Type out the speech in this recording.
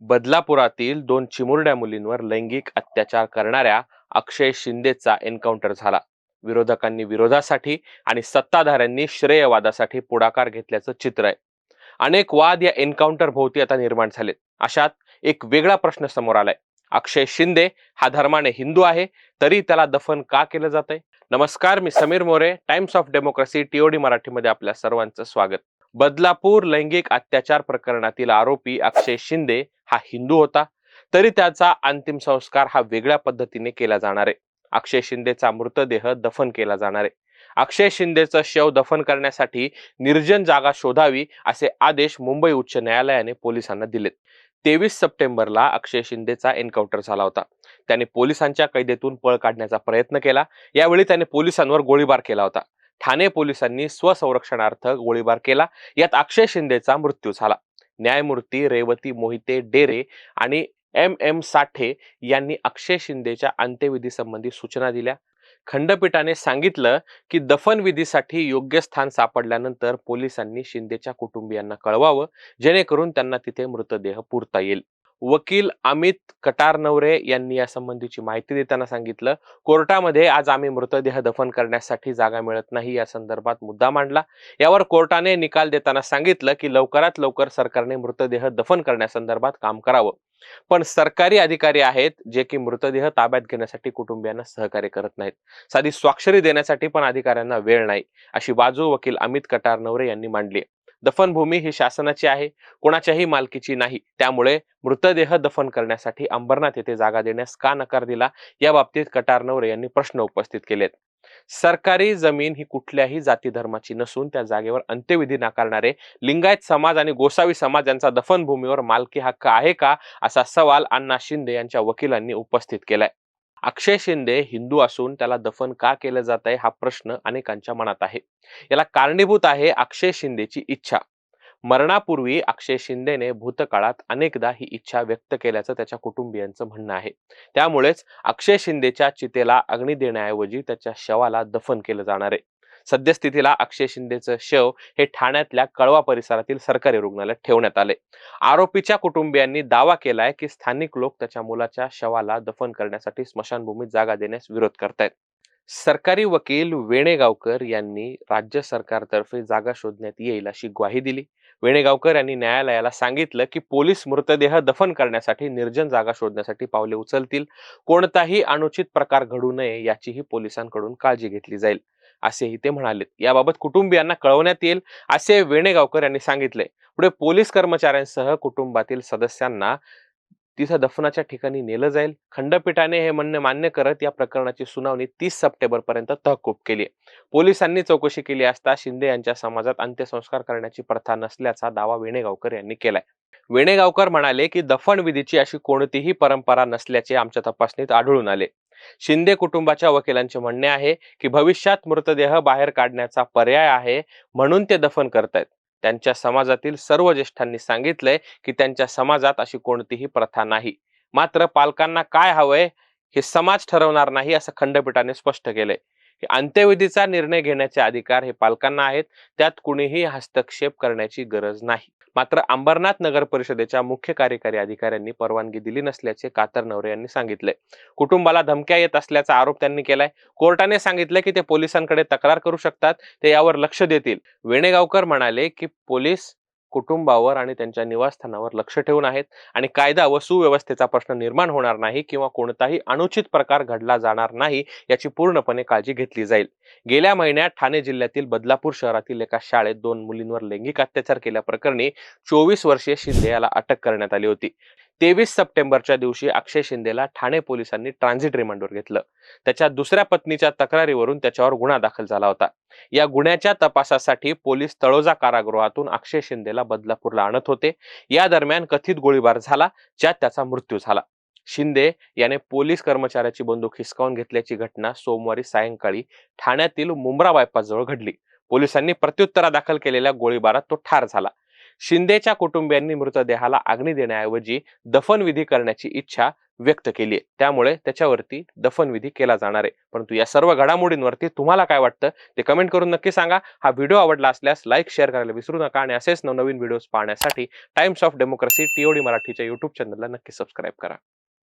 बदलापुरातील दोन चिमुरड्या मुलींवर लैंगिक अत्याचार करणाऱ्या अक्षय शिंदेचा एन्काउंटर झाला. विरोधकांनी विरोधासाठी आणि सत्ताधाऱ्यांनी श्रेयवादासाठी पुढाकार घेतल्याचं चित्र आहे. अनेक वाद या एन्काउंटर भोवती आता निर्माण झालेत. अशात एक वेगळा प्रश्न समोर आलाय. अक्षय शिंदे हा धर्माने हिंदू आहे तरी त्याला दफन का केलं जात आहे नमस्कार मी Sameer More Times of Democracy TOD मराठीमध्ये आपल्या सर्वांचं स्वागत. बदलापूर लैंगिक अत्याचार प्रकरणातील आरोपी अक्षय शिंदे हा हिंदू होता. तरी त्याचा अंतिम संस्कार हा वेगळ्या पद्धतीने केला जाणार आहे. अक्षय शिंदेचा मृतदेह दफन केला जाणार आहे. अक्षय शिंदेचं शव दफन करण्यासाठी निर्जन जागा शोधावी असे आदेश मुंबई उच्च न्यायालयाने पोलिसांना दिलेत. तेवीस सप्टेंबरला अक्षय शिंदेचा एन्काउंटर झाला होता. त्याने पोलिसांच्या कैदेतून पळ काढण्याचा प्रयत्न केला. यावेळी त्याने पोलिसांवर गोळीबार केला होता. ठाणे पोलिसांनी स्वसंरक्षणार्थ गोळीबार केला. यात अक्षय शिंदेचा मृत्यू झाला. न्यायमूर्ती रेवती मोहिते डेरे आणि एम एम साठे यांनी अक्षय शिंदेच्या अंत्यविधी संबंधी सूचना दिल्या. खंडपीठाने सांगितलं की दफनविधीसाठी योग्य स्थान सापडल्यानंतर पोलिसांनी शिंदेच्या कुटुंबियांना कळवावं जेणेकरून त्यांना तिथे मृतदेह पुरता येईल. वकील अमित कटारनवरे यांनी या संबंधीची माहिती देताना सांगितलं. कोर्टामध्ये आज आम्ही मृतदेह दफन करण्यासाठी जागा मिळत नाही या संदर्भात मुद्दा मांडला. यावर कोर्टाने निकाल देताना सांगितलं की लवकरात लवकर सरकारने मृतदेह दफन करण्यासंदर्भात काम करावं. पण सरकारी अधिकारी आहेत जे की मृतदेह ताब्यात घेण्यासाठी कुटुंबियांना सहकार्य करत नाहीत. साधी स्वाक्षरी देण्यासाठी पण अधिकाऱ्यांना वेळ नाही अशी बाजू वकील अमित कटारनवरे यांनी मांडली दफनभूमी ही शासनाची आहे कोणाच्याही मालकीची नाही. त्यामुळे मृतदेह दफन करण्यासाठी अंबरनाथ येथे जागा देण्यास का नकार दिला? या बाबतीत कटारनवरे यांनी प्रश्न उपस्थित केलेत. सरकारी जमीन ही कुठल्याही जाती धर्माची नसून त्या जागेवर अंत्यविधी नाकारणारे लिंगायत समाज आणि गोसावी समाज यांचा दफनभूमीवर मालकी हक्क आहे का? असा सवाल अण्णा शिंदे यांच्या वकिलांनी उपस्थित केलाय. अक्षय शिंदे हिंदू असून त्याला दफन का केलं जात आहे हा प्रश्न अनेकांच्या मनात आहे. याला कारणीभूत आहे अक्षय शिंदेची इच्छा. मरणापूर्वी अक्षय शिंदेने भूतकाळात अनेकदा ही इच्छा व्यक्त केल्याचं त्याच्या कुटुंबियांचं म्हणणं आहे. त्यामुळेच अक्षय शिंदेच्या चितेला अग्नी देण्याऐवजी त्याच्या शवाला दफन केलं जाणार आहे. सद्यस्थितीला अक्षय शिंदेचं शव हे ठाण्यातल्या कळवा परिसरातील सरकारी रुग्णालयात ठेवण्यात आले. आरोपीच्या कुटुंबियांनी दावा केलाय की स्थानिक लोक त्याच्या मुलाच्या शवाला दफन करण्यासाठी स्मशानभूमीत जागा देण्यास विरोध करतायत. सरकारी वकील वेणेगावकर यांनी राज्य सरकारतर्फे जागा शोधण्यात येईल अशी ग्वाही दिली. वेणेगावकर यांनी न्यायालयाला सांगितलं की पोलीस मृतदेह दफन करण्यासाठी निर्जन जागा शोधण्यासाठी पावले उचलतील. कोणताही अनुचित प्रकार घडू नये याचीही पोलिसांकडून काळजी घेतली जाईल. असेही ते म्हणाले याबाबत कुटुंबियांना कळवण्यात येईल असे वेणेगावकर यांनी सांगितले. पुढे पोलीस कर्मचाऱ्यांसह कुटुंबातील सदस्यांना तिथं दफनाच्या ठिकाणी नेलं जाईल. खंडपीठाने हे म्हणणे मान्य करत या प्रकरणाची सुनावणी तीस सप्टेंबर पर्यंत तहकूब केली पोलिसांनी चौकशी केली असता शिंदे यांच्या समाजात अंत्यसंस्कार करण्याची प्रथा नसल्याचा दावा वेणेगावकर यांनी केलाय. वेणेगावकर म्हणाले की दफनविधीची अशी कोणतीही परंपरा नसल्याचे आमच्या तपासणीत आढळून आले. शिंदे कुटुंबाच्या वकिलांचे म्हणणे आहे की भविष्यात मृतदेह बाहेर काढण्याचा पर्याय आहे म्हणून ते दफन करतायत. त्यांच्या समाजातील सर्व ज्येष्ठांनी सांगितलंय की त्यांच्या समाजात अशी कोणतीही प्रथा नाही. मात्र पालकांना काय हवंय हे समाज ठरवणार नाही असं खंडपीठाने स्पष्ट केलंय. अंत्यविधीचा निर्णय घेण्याचे अधिकार हे पालकांना आहेत. त्यात कुणीही हस्तक्षेप करण्याची गरज नाही. मात्र अंबरनाथ नगर परिषदेच्या मुख्य कार्यकारी अधिकाऱ्यांनी परवानगी दिली नसल्याचे कातर नवरे यांनी सांगितले. कुटुंबाला धमक्या येत असल्याचा आरोप त्यांनी केलाय. कोर्टाने सांगितले की ते पोलिसांकडे तक्रार करू शकतात. ते यावर लक्ष देतील. वेणेगावकर म्हणाले की पोलीस कुटुंबावर आणि त्यांच्या निवासस्थानावर लक्ष ठेवून आहेत आणि कायदा व सुव्यवस्थेचा प्रश्न निर्माण होणार नाही किंवा कोणताही अनुचित प्रकार घडला जाणार नाही याची पूर्णपणे काळजी घेतली जाईल. गेल्या महिन्यात ठाणे जिल्ह्यातील बदलापूर शहरातील एका शाळेत दोन मुलींवर लैंगिक अत्याचार केल्याप्रकरणी चोवीस वर्षीय शिंदे याला अटक करण्यात आली होती. तेवीस सप्टेंबरच्या दिवशी अक्षय शिंदेला ठाणे पोलिसांनी ट्रान्झिट रिमांडवर घेतलं. त्याच्या दुसऱ्या पत्नीच्या तक्रारीवरून त्याच्यावर गुन्हा दाखल झाला होता. या गुन्ह्याच्या तपासासाठी पोलीस तळोजा कारागृहातून अक्षय शिंदेला बदलापूरला आणत होते. या दरम्यान कथित गोळीबार झाला ज्यात त्याचा मृत्यू झाला. शिंदे याने पोलीस कर्मचाऱ्याची बंदूक हिसकावून घेतल्याची घटना सोमवारी सायंकाळी ठाण्यातील मुंब्रा बायपास जवळ घडली. पोलिसांनी प्रत्युत्तरा दाखल केलेल्या गोळीबारात तो ठार झाला. शिंदेच्या कुटुंबियांनी मृतदेहाला अग्नी देण्याऐवजी दफनविधी करण्याची इच्छा व्यक्त केली आहे. त्यामुळे त्याच्यावरती दफनविधी केला जाणार आहे. परंतु या सर्व घडामोडींवरती तुम्हाला काय वाटतं ते कमेंट करून नक्की सांगा. हा व्हिडिओ आवडला असल्यास लाईक शेअर करायला विसरू नका आणि असेच नवनवीन व्हिडिओज पाहण्यासाठी टाइम्स ऑफ डेमोक्रेसी टीओडी मराठीच्या युट्यूब चॅनलला नक्की सबस्क्राईब करा.